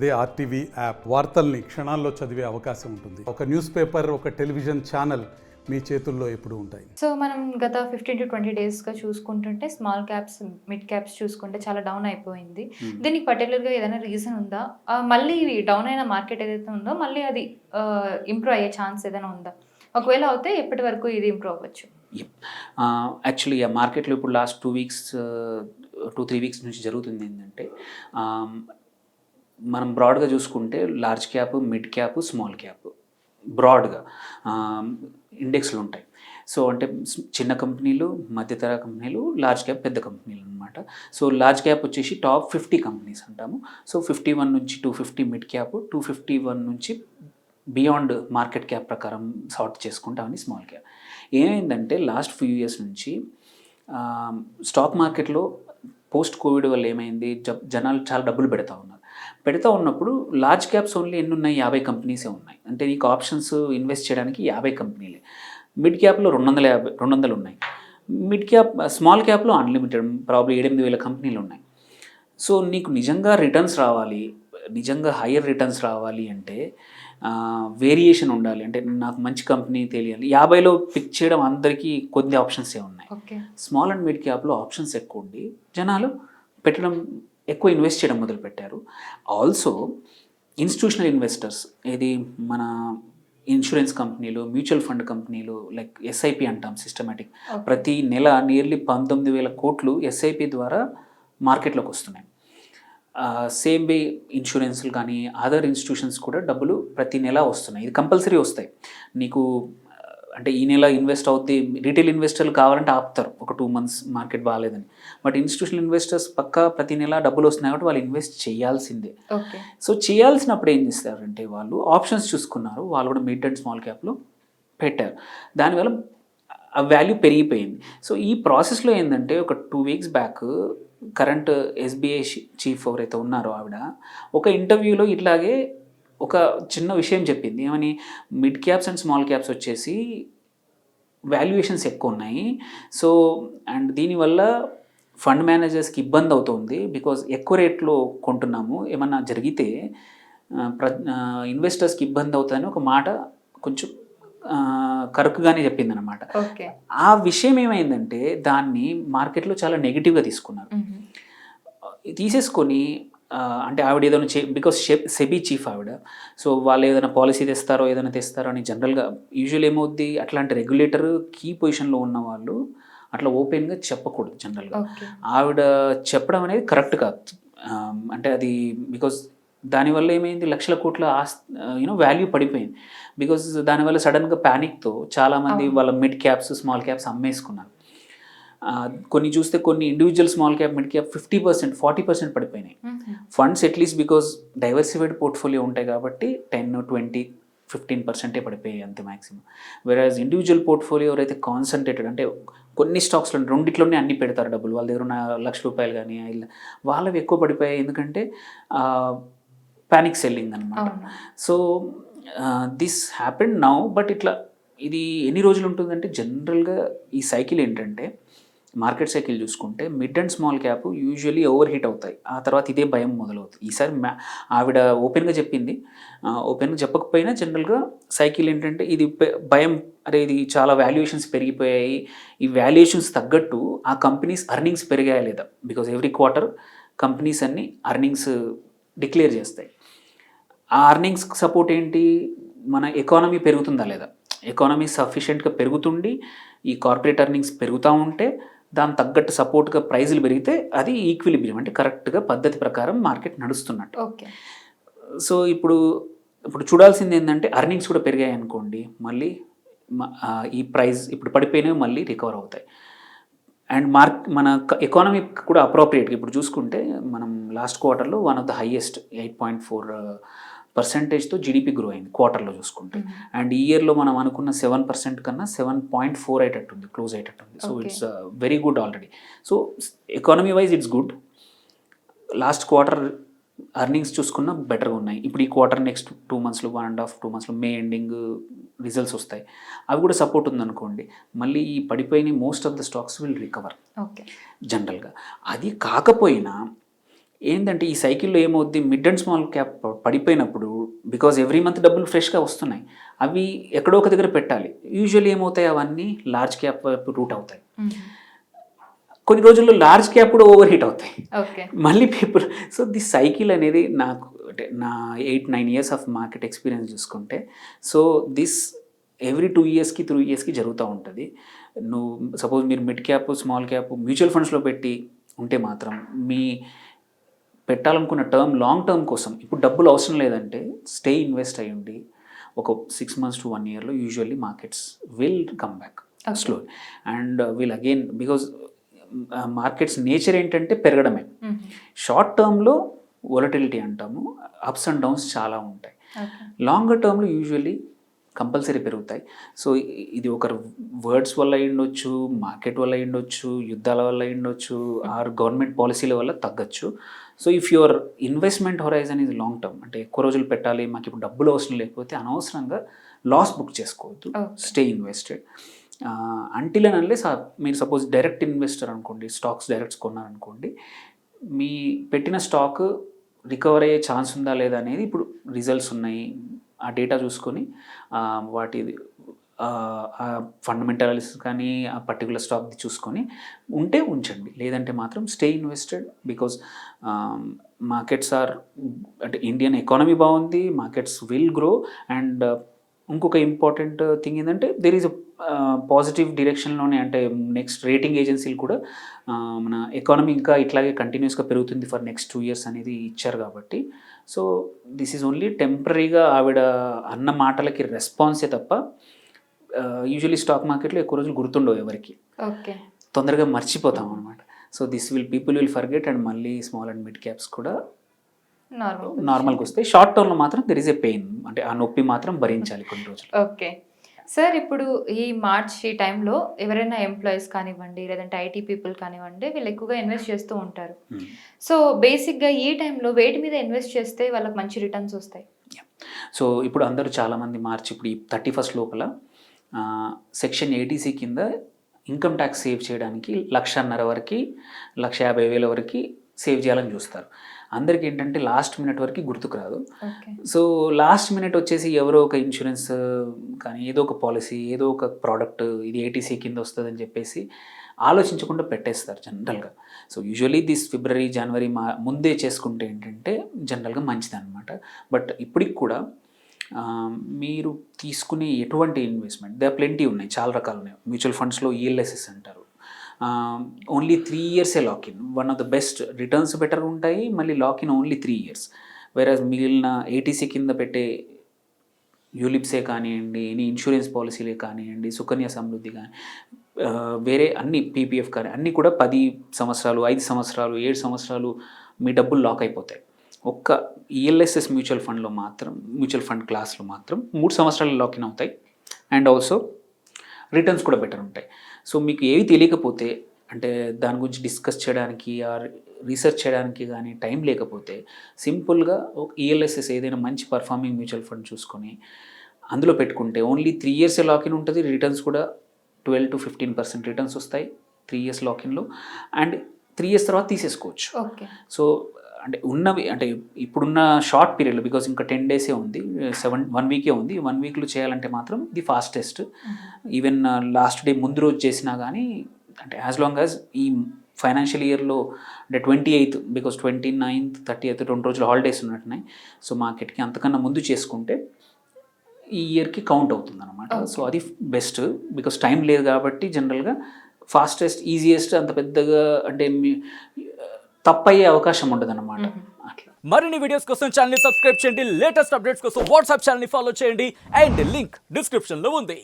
అదే RTV app వార్తల్ని క్షణాల్లో చదివే అవకాశం ఉంటుంది. ఒక న్యూస్ పేపర్ ఒక టెలివిజన్ ఛానల్ మీ చేతుల్లో ఎప్పుడూ ఉంటాయి. సో మనం గత ఫిఫ్టీన్ టు ట్వంటీ డేస్గా చూసుకుంటుంటే స్మాల్ క్యాప్స్ మిడ్ క్యాప్స్ చూసుకుంటే చాలా డౌన్ అయిపోయింది. దీనికి పర్టికులర్గా ఏదైనా రీజన్ ఉందా? మళ్ళీ డౌన్ అయిన మార్కెట్ ఏదైతే ఉందో మళ్ళీ అది ఇంప్రూవ్ అయ్యే ఛాన్స్ ఏదైనా ఉందా? ఒకవేళ అవుతే ఎప్పటి వరకు ఇది ఇంప్రూవ్ అవ్వచ్చు? యాక్చువల్లీ ఆ మార్కెట్లో ఇప్పుడు last two weeks two three weeks నుంచి జరుగుతుంది ఏంటంటే మనం బ్రాడ్గా చూసుకుంటే large cap mid cap small cap బ్రాడ్గా ఇండెక్స్లు ఉంటాయి. సో అంటే చిన్న కంపెనీలు మధ్యతర కంపెనీలు లార్జ్ క్యాప్ పెద్ద కంపెనీలు అనమాట సో లార్జ్ క్యాప్ వచ్చేసి టాప్ ఫిఫ్టీ కంపెనీస్ అంటాము. సో ఫిఫ్టీ వన్ నుంచి two fifty mid cap two fifty one నుంచి బియాండ్ మార్కెట్ క్యాప్ ప్రకారం సార్ట్ చేసుకుంటామని స్మాల్ క్యాప్. ఏమైందంటే లాస్ట్ ఫ్యూ ఇయర్స్ నుంచి స్టాక్ మార్కెట్లో పోస్ట్ కోవిడ్ వల్ల ఏమైంది? జ- జనాలు చాలా డబ్బులు పెడతా ఉన్నారు. పెడతా ఉన్నప్పుడు లార్జ్ క్యాప్స్ ఓన్లీ ఎన్ని ఉన్నాయి యాభై కంపెనీసే ఉన్నాయి. అంటే నీకు ఆప్షన్స్ ఇన్వెస్ట్ చేయడానికి యాభై కంపెనీలే మిడ్ క్యాప్లో రెండు వందల యాభై రెండు వందలు ఉన్నాయి మిడ్ క్యాప్ స్మాల్ క్యాప్లో అన్లిమిటెడ్ ప్రాబ్లీ ఏడెనిమిది వేల కంపెనీలు ఉన్నాయి. సో నీకు నిజంగా రిటర్న్స్ రావాలి నిజంగా హయ్యర్ రిటర్న్స్ రావాలి అంటే వేరియేషన్ ఉండాలి. అంటే నాకు మంచి కంపెనీ తెలియాలి. యాభైలో పిక్ చేయడం అందరికీ కొద్ది ఆప్షన్సే ఉన్నాయి. స్మాల్ అండ్ మిడ్ క్యాప్లో ఆప్షన్స్ ఎక్కువ ఉండి జనాలు పెట్టడం ఎక్కువ ఇన్వెస్ట్ చేయడం మొదలుపెట్టారు. ఆల్సో ఇన్స్టిట్యూషనల్ ఇన్వెస్టర్స్ ఇది మన ఇన్సూరెన్స్ కంపెనీలు మ్యూచువల్ ఫండ్ కంపెనీలు లైక్ ఎస్ఐపి అంటాం సిస్టమేటిక్ ప్రతి నెల నియర్లీ పంతొమ్మిది వేల కోట్లు ఎస్ఐపి ద్వారా మార్కెట్లోకి వస్తున్నాయి. సేమ్ వే ఇన్సూరెన్స్లు కానీ అదర్ ఇన్స్టిట్యూషన్స్ కూడా డబ్బులు ప్రతి నెల వస్తున్నాయి. ఇది కంపల్సరీ వస్తాయి. నీకు అంటే ఈ నెల ఇన్వెస్ట్ అవుద్ది. రీటైల్ ఇన్వెస్టర్లు కావాలంటే ఆపుతారు. ఒక టూ మంత్స్ మార్కెట్ బాగాలేదని. బట్ ఇన్స్టిట్యూషనల్ ఇన్వెస్టర్స్ పక్కా ప్రతి నెల డబ్బులు వస్తున్నాయి కాబట్టి వాళ్ళు ఇన్వెస్ట్ చేయాల్సిందే. సో చేయాల్సినప్పుడు ఏం చేస్తారంటే వాళ్ళు ఆప్షన్స్ చూసుకున్నారు. వాళ్ళు కూడా మిడ్ అండ్ స్మాల్ క్యాప్లో పెట్టారు. దానివల్ల ఆ వాల్యూ పెరిగిపోయింది. సో ఈ ప్రాసెస్లో ఏంటంటే ఒక two weeks back current S B I chief ఎవరైతే ఉన్నారో ఆవిడ ఒక ఇంటర్వ్యూలో ఇట్లాగే ఒక చిన్న విషయం చెప్పింది. ఏమని? Mid caps and small caps వచ్చేసి వాల్యుయేషన్స్ ఎక్కువ ఉన్నాయి. సో అండ్ దీనివల్ల ఫండ్ మేనేజర్స్కి ఇబ్బంది అవుతుంది. బికాజ్ ఎక్కువ రేట్లో కొంటున్నాము. ఏమన్నా జరిగితే ప్ర ఇన్వెస్టర్స్కి ఇబ్బంది అవుతుందని ఒక మాట కొంచెం కరుకుగానే చెప్పిందనమాట ఓకే. ఆ విషయం ఏమైందంటే దాన్ని మార్కెట్లో చాలా నెగిటివ్గా తీసుకున్నారు. తీసేసుకొని అంటే ఆవిడ ఏదైనా చే బికాస్ సెబీ చీఫ్ ఆవిడ. సో వాళ్ళు ఏదైనా పాలసీ తెస్తారో ఏదైనా తెస్తారో అని జనరల్గా యూజువల్ ఏమవుద్ది? అట్లాంటి రెగ్యులేటర్ కీ పొజిషన్లో ఉన్న వాళ్ళు అట్లా ఓపెన్గా చెప్పకూడదు జనరల్గా ఆవిడ చెప్పడం అనేది కరెక్ట్ కాదు. అంటే అది బికాజ్ దానివల్ల ఏమైంది? లక్షల కోట్ల ఆస్ యూనో వాల్యూ పడిపోయింది. బికాజ్ దానివల్ల సడన్గా ప్యానిక్తో చాలామంది. వాళ్ళ మిడ్ క్యాప్స్ స్మాల్ క్యాప్స్ అమ్మేసుకున్నారు. కొన్ని చూస్తే కొన్ని individual small cap mid cap fifty percent forty percent పడిపోయినాయి. Funds at least because diversified portfolio ఉంటాయి కాబట్టి టెన్ ట్వంటీ ఫిఫ్టీన్ పర్సెంటే పడిపోయాయి అంతే మ్యాక్సిమం వెరాజ్ ఇండివిజువల్ పోర్ట్ఫోలియో ఎవరైతే కాన్సన్ట్రేటెడ్ అంటే కొన్ని స్టాక్స్లో రెండిట్లోనే అన్ని పెడతారు డబ్బులు. వాళ్ళ దగ్గర ఉన్న లక్ష రూపాయలు కానీ వాళ్ళవి ఎక్కువ పడిపోయాయి. ఎందుకంటే ప్యానిక్ సెల్లింగ్ అనమాట so this happen now but ఇట్లా ఇది ఎన్ని రోజులు ఉంటుందంటే జనరల్గా ఈ సైకిల్ ఏంటంటే మార్కెట్ సైకిల్ చూసుకుంటే mid and small cap usually over heat అవుతాయి. ఆ తర్వాత ఇదే భయం మొదలవుతుంది. ఈసారి మ్యా ఆవిడ ఓపెన్గా చెప్పింది. ఓపెన్గా చెప్పకపోయినా జనరల్గా సైకిల్ ఏంటంటే ఇది భయం అరే ఇది చాలా వాల్యుయేషన్స్ పెరిగిపోయాయి. ఈ వాల్యుయేషన్స్ తగ్గట్టు ఆ కంపెనీస్ అర్నింగ్స్ పెరిగాయా లేదా? బికాజ్ ఎవ్రీ క్వార్టర్ కంపెనీస్ అన్ని అర్నింగ్స్ డిక్లేర్ చేస్తాయి. ఆ అర్నింగ్స్ సపోర్ట్ ఏంటి? మన ఎకానమీ పెరుగుతుందా లేదా? ఎకానమీ సఫిషియెంట్గా పెరుగుతుండి ఈ కార్పొరేట్ అర్నింగ్స్ పెరుగుతూ ఉంటే దాని తగ్గట్టు సపోర్ట్గా ప్రైజులు పెరిగితే అది ఈక్విలిబ్రియం అంటే కరెక్ట్గా పద్ధతి ప్రకారం మార్కెట్ నడుస్తున్నట్టు. ఓకే. సో ఇప్పుడు ఇప్పుడు చూడాల్సింది ఏంటంటే అర్నింగ్స్ కూడా పెరిగాయి అనుకోండి మళ్ళీ ఈ ప్రైస్ ఇప్పుడు పడిపోయినవి మళ్ళీ రికవర్ అవుతాయి. అండ్ మార్క్ మన ఎకానమీ కూడా అప్రోప్రియేట్గా ఇప్పుడు చూసుకుంటే మనం లాస్ట్ క్వార్టర్లో one of the highest eight point four పర్సెంటేజ్తో GDP grow అయింది క్వార్టర్లో చూసుకుంటే. అండ్ ఈ ఇయర్లో మనం అనుకున్న సెవెన్ పర్సెంట్ కన్నా సెవెన్ పాయింట్ ఫోర్ అయ్యేటట్టుంది close అయ్యేటట్టుంది. So. It's very good already so economy wise it's good last quarter earnings చూసుకున్నా బెటర్గా ఉన్నాయి. ఇప్పుడు ఈ క్వార్టర్ నెక్స్ట్ టూ మంత్స్లో వన్ అండ్ హాఫ్ టూ మంత్స్లో మే ఎండింగ్ రిజల్ట్స్ వస్తాయి. అవి కూడా సపోర్ట్ ఉందనుకోండి మళ్ళీ ఈ పడిపోయిన most of the stocks will recover okay జనరల్గా అది కాకపోయినా ఏంటంటే ఈ సైకిల్లో ఏమవుద్ది? మిడ్ అండ్ స్మాల్ క్యాప్ పడిపోయినప్పుడు బికాజ్ ఎవ్రీ మంత్ డబ్బులు ఫ్రెష్గా వస్తున్నాయి అవి ఎక్కడో ఒక దగ్గర పెట్టాలి. యూజువల్లీ ఏమవుతాయి? అవన్నీ లార్జ్ క్యాప్ వైపు రూట్ అవుతాయి. కొన్ని రోజుల్లో లార్జ్ క్యాప్ కూడా ఓవర్ హీట్ అవుతాయి. మళ్ళీ పీపుల్ సో ది సైకిల్ అనేది నాకు అంటే నా eight nine years of market experience చూసుకుంటే సో దిస్ ఎవ్రీ టూ ఇయర్స్కి త్రీ ఇయర్స్కి జరుగుతూ ఉంటుంది. నువ్వు సపోజ్ మీరు mid cap small cap mutual ఫండ్స్లో పెట్టి ఉంటే మాత్రం మీ పెట్టాలనుకున్న టర్మ్ లాంగ్ టర్మ్ కోసం ఇప్పుడు డబ్బులు అవసరం లేదంటే స్టే ఇన్వెస్ట్ అయ్యండి ఒక సిక్స్ మంత్స్ టు వన్ ఇయర్లో usually markets will come back. Slow and will again because markets nature ఏంటంటే పెరగడమే. షార్ట్ టర్మ్లో వొలటిలిటీ అంటాము అప్స్ అండ్ డౌన్స్ చాలా ఉంటాయి. లాంగర్ టర్మ్లో యూజువల్లీ కంపల్సరీ పెరుగుతాయి. సో ఇది ఒక వర్డ్స్ వల్ల అయ్యుండొచ్చు మార్కెట్ వల్ల అయ్యుండొచ్చు యుద్ధాల వల్ల అయ్యుండొచ్చు ఆర్ గవర్నమెంట్ పాలసీల వల్ల తగ్గచ్చు. So if your investment horizon ఇది లాంగ్ టర్మ్ అంటే ఎక్కువ రోజులు పెట్టాలి మాకు ఇప్పుడు డబ్బులు అవసరం లేకపోతే అనవసరంగా లాస్ బుక్ చేసుకోవద్దు. Stay invested. Until and unless మీరు సపోజ్ డైరెక్ట్ ఇన్వెస్టర్ అనుకోండి స్టాక్స్ డైరెక్ట్స్ కొన్నారనుకోండి మీ పెట్టిన స్టాక్ రికవర్ అయ్యే ఛాన్స్ ఉందా లేదా అనేది ఇప్పుడు రిజల్ట్స్ ఉన్నాయి ఆ డేటా చూసుకొని వాటి ఫండమెంటల్స్ కానీ ఆ పర్టికులర్ స్టాక్ది చూసుకొని ఉంటే ఉంచండి. లేదంటే మాత్రం stay invested because markets are అంటే ఇండియన్ ఎకానమీ బాగుంది మార్కెట్స్ విల్ గ్రో అండ్ ఇంకొక ఇంపార్టెంట్ థింగ్ ఏంటంటే దెర్ ఈజ్ పాజిటివ్ డిరెక్షన్లోనే అంటే నెక్స్ట్ రేటింగ్ ఏజెన్సీలు కూడా మన ఎకానమీ ఇంకా ఇట్లాగే కంటిన్యూస్గా పెరుగుతుంది ఫర్ నెక్స్ట్ టూ ఇయర్స్ అనేది ఇచ్చారు కాబట్టి. సో దిస్ ఈజ్ ఓన్లీ టెంపరీగా ఆవిడ అన్న మాటలకి రెస్పాన్సే తప్ప యూజువలీ స్టాక్ మార్కెట్లో ఎక్కువ రోజులు గుర్తుండవు ఎవరికి. ఓకే. తొందరగా మర్చిపోతాం అనమాట so this will people will forget and మళ్ళీ స్మాల్ అండ్ మిడ్ క్యాప్స్ కూడా నార్మల్ నార్మల్గా వస్తాయి. షార్ట్ టర్మ్లో మాత్రం దెర్ ఇస్ ఏ పెయిన్ అంటే ఆ నొప్పి మాత్రం భరించాలి కొన్ని రోజులు. ఓకే. సార్ ఇప్పుడు ఈ మార్చ్ ఈ టైంలో ఎవరైనా ఎంప్లాయీస్ కానివ్వండి లేదంటే ఐటీ పీపుల్ కానివ్వండి వీళ్ళు ఎక్కువగా ఇన్వెస్ట్ చేస్తూ ఉంటారు. సో బేసిక్గా ఈ టైంలో వేటి మీద ఇన్వెస్ట్ చేస్తే వాళ్ళకి మంచి రిటర్న్స్ వస్తాయి? సో ఇప్పుడు అందరూ చాలామంది మార్చి ఇప్పుడు ఈ థర్టీ ఫస్ట్ లోపల సెక్షన్ ఏటీసీ కింద ఇన్కమ్ ట్యాక్స్ సేవ్ చేయడానికి లక్షన్నర వరకు లక్ష యాభై వేల వరకు సేవ్ చేయాలని చూస్తారు. అందరికీ ఏంటంటే లాస్ట్ మినిట్ వరకు గుర్తుకు రాదు. సో లాస్ట్ మినిట్ వచ్చేసి ఎవరో ఒక ఇన్సూరెన్స్ కానీ ఏదో ఒక పాలసీ ఏదో ఒక ప్రోడక్ట్ ఇది ఏటీసీ కింద వస్తుందని చెప్పేసి ఆలోచించకుండా పెట్టేస్తారు జనరల్గా. సో యూజువలీ దిస్ ఫిబ్రవరి జనవరి మా ముందే చేసుకుంటే ఏంటంటే జనరల్గా మంచిది అనమాట బట్ ఇప్పటికి కూడా మీరు తీసుకునే ఎటువంటి ఇన్వెస్ట్మెంట్ దే ప్లెంటీ ఉన్నాయి చాలా రకాలు ఉన్నాయి మ్యూచువల్ ఫండ్స్లో ఈఎల్ఎస్ఎస్ అంటారు. Only three ఇయర్సే lock in one of the best returns better ఉంటాయి మళ్ళీ లాకిన్ ఓన్లీ త్రీ ఇయర్స్ వేరే మిగిలిన ఏటీసీ కింద పెట్టే యూలిప్సే కానివ్వండి ఎనీ ఇన్సూరెన్స్ పాలసీలే కానివ్వండి సుకన్య సమృద్ధి కానీ వేరే అన్ని పీపీఎఫ్ కానీ అన్నీ కూడా పది సంవత్సరాలు ఐదు సంవత్సరాలు ఏడు సంవత్సరాలు మీ డబ్బులు లాక్ అయిపోతాయి. ఒక్క ఈఎల్ఎస్ఎస్ మ్యూచువల్ ఫండ్లో మాత్రం మ్యూచువల్ ఫండ్ క్లాస్లో మాత్రం మూడు సంవత్సరాలు లాకిన్ అవుతాయి. అండ్ ఆల్సో రిటర్న్స్ కూడా బెటర్ ఉంటాయి. సో మీకు ఏవి తెలియకపోతే అంటే దాని గురించి డిస్కస్ చేయడానికి ఆర్ రీసెర్చ్ చేయడానికి కానీ టైం లేకపోతే సింపుల్గా ఒక ఈఎల్ఎస్ఎస్ ఏదైనా మంచి పర్ఫార్మింగ్ మ్యూచువల్ ఫండ్ చూసుకొని అందులో పెట్టుకుంటే only three years lock in ఉంటుంది రిటర్న్స్ కూడా twelve to fifteen percent returns వస్తాయి త్రీ ఇయర్స్ లాకిన్లో. అండ్ త్రీ ఇయర్స్ తర్వాత తీసేసుకోవచ్చు. ఓకే. సో అంటే ఉన్నవి అంటే ఇప్పుడున్న షార్ట్ పీరియడ్లో బికాస్ ఇంకా టెన్ డేసే ఉంది సెవెన్ వన్ వీకే ఉంది వన్ వీక్లో చేయాలంటే మాత్రం the fastest even last day ముందు రోజు చేసినా కానీ అంటే యాజ్ లాంగ్ యాజ్ ఈ ఫైనాన్షియల్ ఇయర్లో అంటే twenty eighth because twenty ninth thirty eighth రెండు రోజులు హాలిడేస్ ఉన్నట్టున్నాయి. సో మార్కెట్కి అంతకన్నా ముందు చేసుకుంటే ఈ ఇయర్కి కౌంట్ అవుతుంది అనమాట. సో అది బెస్ట్ బికాస్ టైం లేదు కాబట్టి జనరల్గా ఫాస్టెస్ట్ ఈజియెస్ట్ అంత పెద్దగా అంటే తప్పయ్యే అవకాశం ఉండదు అనమాట అట్లా. మరిన్ని వీడియోస్ కోసం ఛానల్ని సబ్స్క్రైబ్ చేయండి. లేటెస్ట్ అప్డేట్స్ కోసం వాట్సాప్ ఛానల్ని ఫాలో చేయండి. అండ్ లింక్ డిస్క్రిప్షన్లో ఉంది.